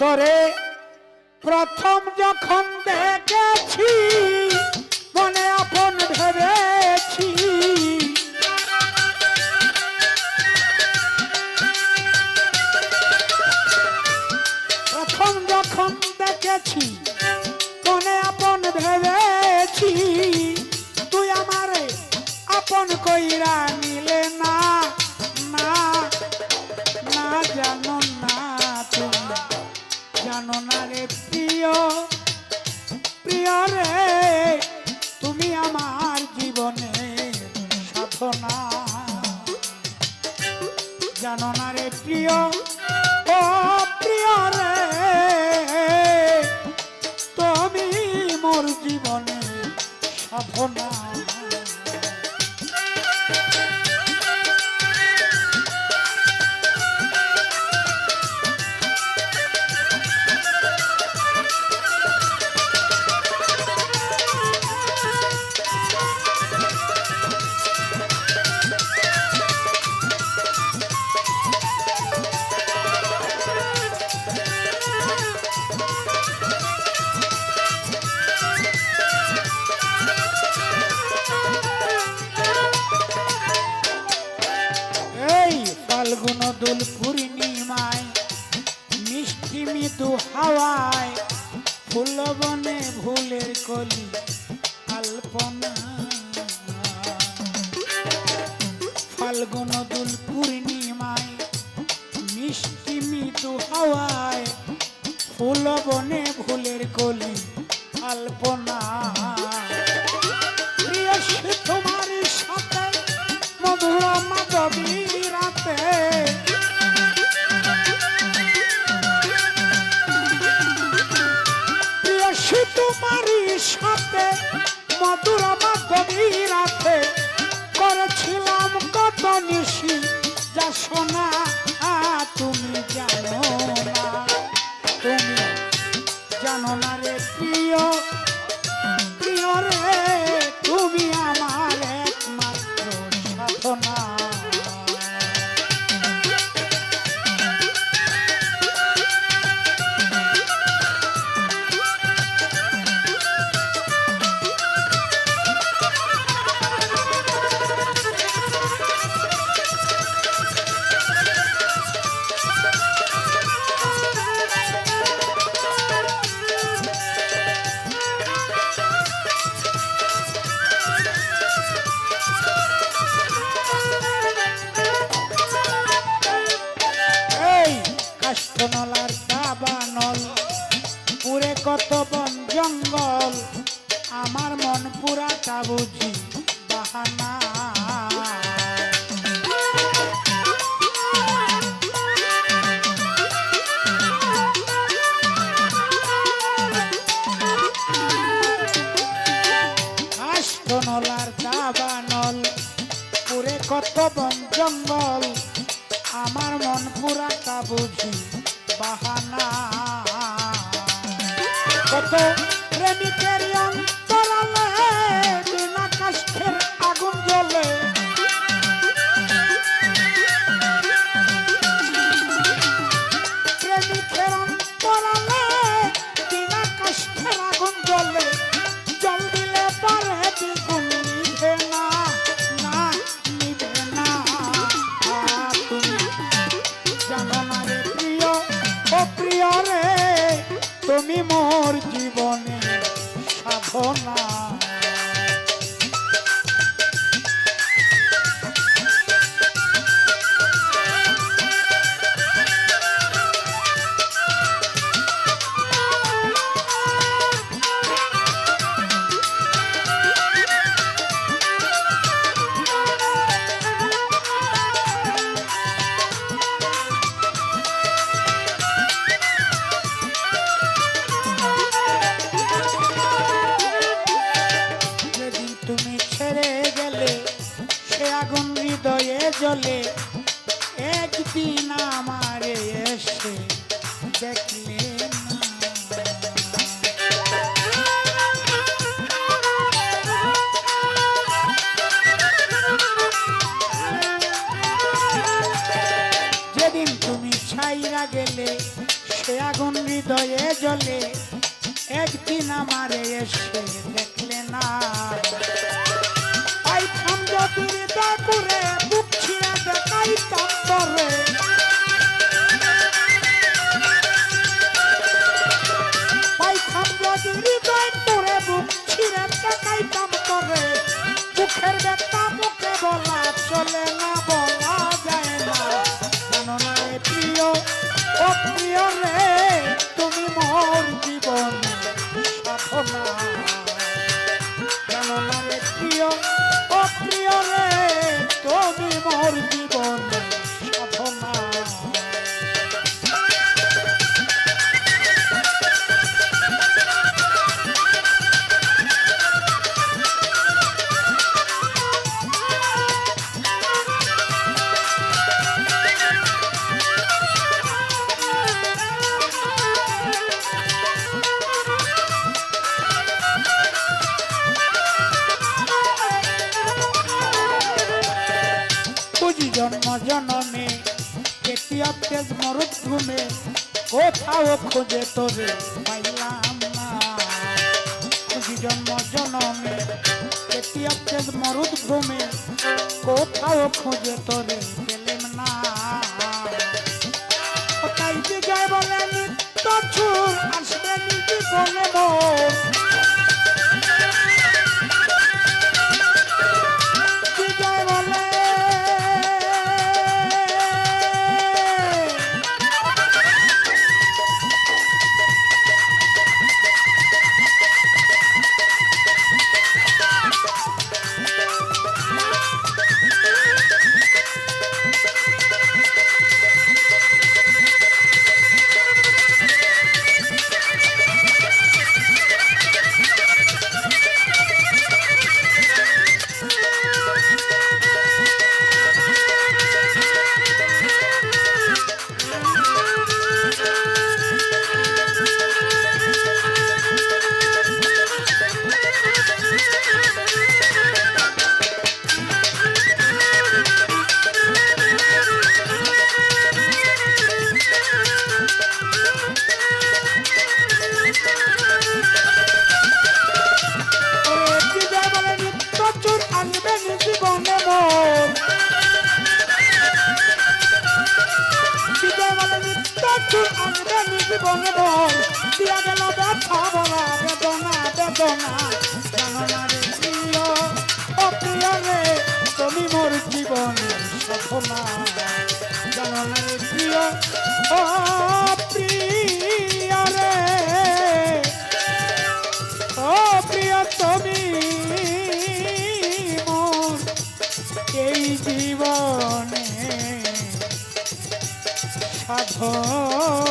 তোরে প্রথম যখন দেখেছি মনে আপন ভেবেছি। প্রথম যখন দেখেছি জানো না রে প্রিয়? প্রিয় রে তুমি আমার জীবনে সাধনা। জানো না রে প্রিয়? লবণে ভুলের কলি আলপনা। ফাল্গুন দুল পূর্ণিমায় মিষ্টি মিতু হাওয়ায় ফুলবনে ভুলের কলি আলপনা। সাথে মধুর কত বন জঙ্গল আমার মন পুরা তা বুঝি বাহানা। কত প্রেমিকের ছাইরা গেলে, সে আগুন হৃদয়ে জলে একদিন আমারে এসে দেখলে না। আই থাম যদি করে বুক ছিঁড়া দেখাই তাম্বর জন্ম কেতিয়া তেজ মরুদ ঘুমে কোথাও খোঁজে তোরে পাইলাম না। খুঁজি জন্ম জনমে কেতিয়া তেজ মরুদ ঘুমে কোথাও খোঁজে তোরে পেলেম না। কোথায় বিজয় বলে নিত্য চুর, আসবে নিজে বলে মোর আনবে জীবনে মোর দিয়া গেল ব্যথা বলা বেদনা বেদনা জানো প্রিয় ও প্রিয় রে তুমি মোর জীবনের সফলা জানো প্রিয় ও প্রিয় রে ও প্রিয় তুমি মোর, এই জীবনে ছ